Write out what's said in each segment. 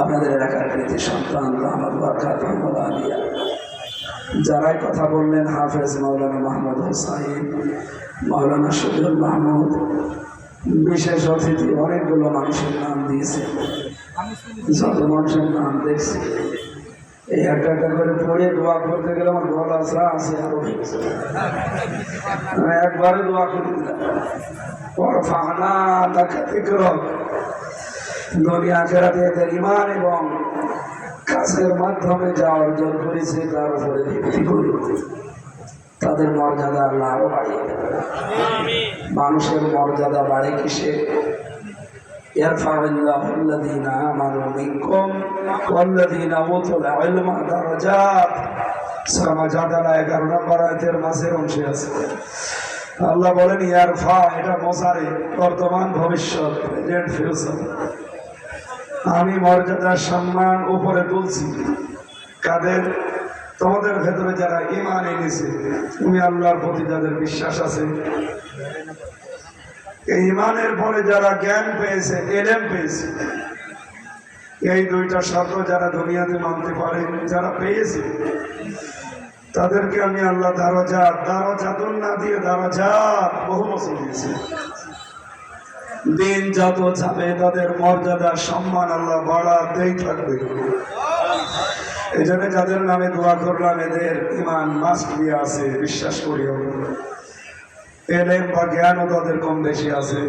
আপনাদের এলাকার কৃতি সন্তান আলিয়া। যারাই কথা বললেন, হাফেজ মাওলানা মাহমুদ হোসাইন মাওলানা শফিউল মাহমুদ, বিশেষ অতিথি, অনেকগুলো মানুষের নাম দিয়েছে। যত মানুষের নাম দেখছি, এই একটা একটা করে পড়ে দোয়া করতে গেলে আমার গলা আসা আছে আরও একবারে দোয়া করে দিলাম পর ফানা দেখাতে করব দুনিয়া আখেরাতে এদের ইমান এবং কাজের মাধ্যমে যা অর্জন করেছে তার উপরে ভিত্তি করে তাদের মর্যাদা আল্লাহ আরো বাড়িয়ে দেবে মানুষের মর্যাদা বাড়ে কিসে يرفع الله الذين آمنوا منكم والذين أوتوا العلم درجات সামা জাদালা এগারো নম্বর আয়তের মাসের অংশে আছে আল্লাহ বলেন ইয়ারফা এটা মশারে বর্তমান ভবিষ্যৎ প্রেজেন্ট ফিউচার আমি মর্যাদার সম্মান উপরে তুলছি। কাদের? তোমাদের ভেতরে যারা ইমান এনেছে, তুমি আল্লাহর প্রতি যাদের বিশ্বাস আছে। এই ইমানের পরে যারা জ্ঞান পেয়েছে, এলেম পেয়েছে, এই দুইটা শর্ত যারা দুনিয়াতে মানতে পারে, যারা পেয়েছে, তাদেরকে আমি আল্লাহ দারজা, দারজাতুন না দিয়ে দারজা বহু বছর দিয়েছি। দিন যত যাবে, তাদের মর্যাদা, সম্মান আল্লাহ বাড়াতেই থাকবে। এই জন্য যাদের নামে দোয়া করলাম, এদের ইমান মাস্ক দিয়ে আছে, বিশ্বাস করি এলেম বা জ্ঞানও তাদের কম বেশি আছে।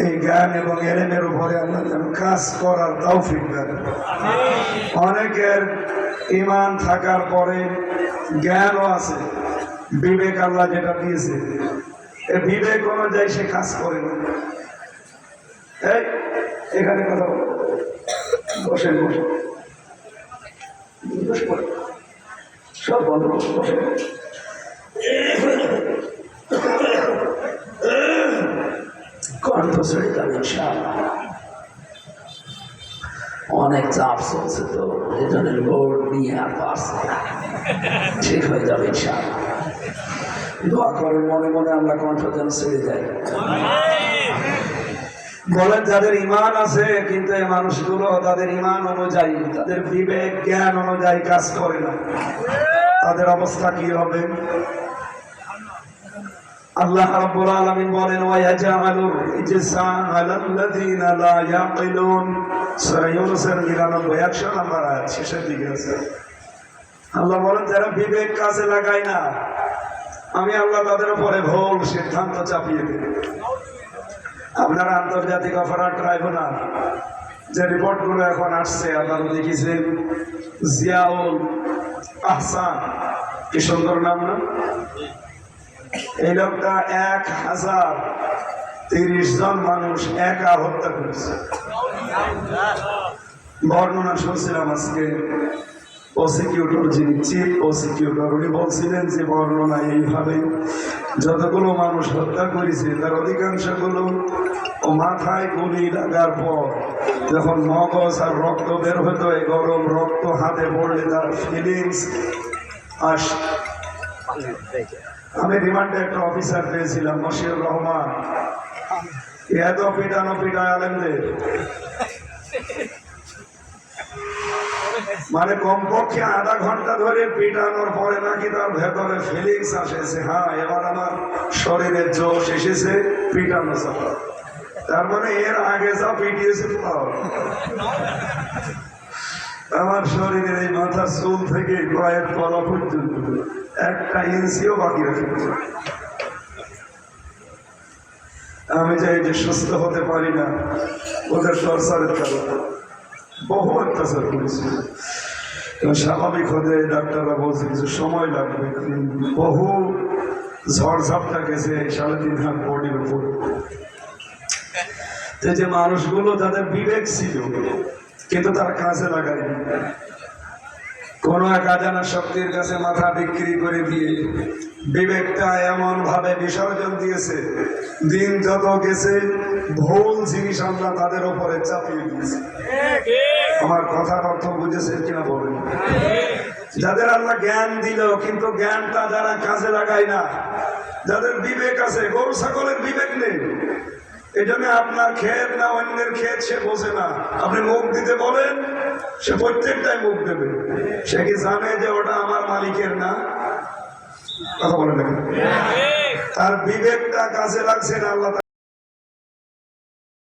এই জ্ঞান এবং এলেমের উপরে আমরা যেন কাজ করার তাও ফিরবেন অনেকের ইমান থাকার পরে জ্ঞানও আছে, বিবেক আল্লাহ যেটা দিয়েছে। বিবেক অনুযায়ী সে কাজ করে এই, এখানে কথা বসেন বসে সব বন্ধ বসে। অনেক চাপ চলছে তো এই লোড নিয়ে আর পারছে ঠিক হয়ে যাবে, ইনশাআল্লাহ। দোয়া করেন, মনে মনে আমরা কণ্ঠ ছেড়ে যায় বলেন, যাদের ইমান আছে, কিন্তু এই মানুষগুলো তাদের ইমান অনুযায়ী, তাদের বিবেক, জ্ঞান অনুযায়ী কাজ করে না। তাদের অবস্থা কি হবে? আল্লাহ রাব্বুল আলামিন বলেন ওয়া আলাল্লাযিনা লা ইয়াকিলুন। সূরা ইউনূসের 99 100 নম্বর আয়াত শেষের দিকে আছে। আল্লাহ বলেন, যারা বিবেক কাজে লাগায় না আমি আল্লাহ তাদের উপরে ভুল সিদ্ধান্ত চাপিয়ে দিই। আপনারা আন্তর্জাতিক অপরাধ ট্রাইব্যুনাল, যে রিপোর্টগুলো এখন আসছে আপনারা দেখেছেন জিয়াউল আহসান। কি সুন্দর নাম না? এই লোকটা এক হাজার তিরিশ জন মানুষ একা হত্যা করেছে। বর্ণনা শুনছিলাম আজকে। প্রসিকিউটর যিনি চিফ প্রসিকিউটর উনি বলছিলেন যে বর্ণনা এইভাবে, যতগুলো মানুষ হত্যা করেছে, তার অধিকাংশগুলো মাথায় গুলি লাগার পর, যখন মগজ আর রক্ত বের হতো, এই গরম রক্ত হাতে পড়লে তার ফিলিংস আস আমি রিমান্ডে একটা অফিসার পেয়েছিলাম, মশিউর রহমান। এত পিটানো পিটায় আলেমদের। মানে কমপক্ষে আধা ঘণ্টা ধরে পিটানোর পরে নাকি তার ভেতরে ফিলিংস আসেছে। হ্যাঁ এবার আমার শরীরে জোশ এসেছে পিটানো চাপা তার মানে এর আগে যা পিটিয়েছে আমার শরীরের এই মাথা চুল থেকে পায়ের তলা পর্যন্ত একটা ইঞ্চিও বাকি রাখি আমি চাই যে সুস্থ হতে পারি না, ওদের সরসারের কারণে বহু অত্যাচার করেছে। স্বাভাবিক হতে ডাক্তাররা বলছে কিছু সময় লাগবে বহু ঝড় ঝাপটা গেছে সাড়ে তিন হাত বডির উপর। যে মানুষগুলো তাদের বিবেক ছিল, কিন্তু তারা কাজে লাগায়নি। কোন এক আজানা শক্তির কাছে মাথা বিক্রি করে দিয়ে বিবেকটা এমন ভাবে বিসর্জন দিয়েছে, দিন যত গেছে, ভুল জিনিস আমরা তাদের উপরে চাপিয়ে দিয়েছি। আমার কথার অর্থ বুঝেছে কিনা বলেন? যাদের আল্লাহ জ্ঞান দিল, কিন্তু জ্ঞানটা যারা কাজে লাগায় না, যাদের বিবেক আছে, গরু, ছাগলের বিবেক নেই। জন্য আপনার ক্ষেত না অন্যের ক্ষেত সে বসে না। আপনি মুখ দিতে বলেন সে প্রত্যেকটাই মুখ দেবে। সে কি জানে যে ওটা আমার মালিকের না? কথা বলেন তার বিবেকটা কাজে লাগছে না আল্লাহ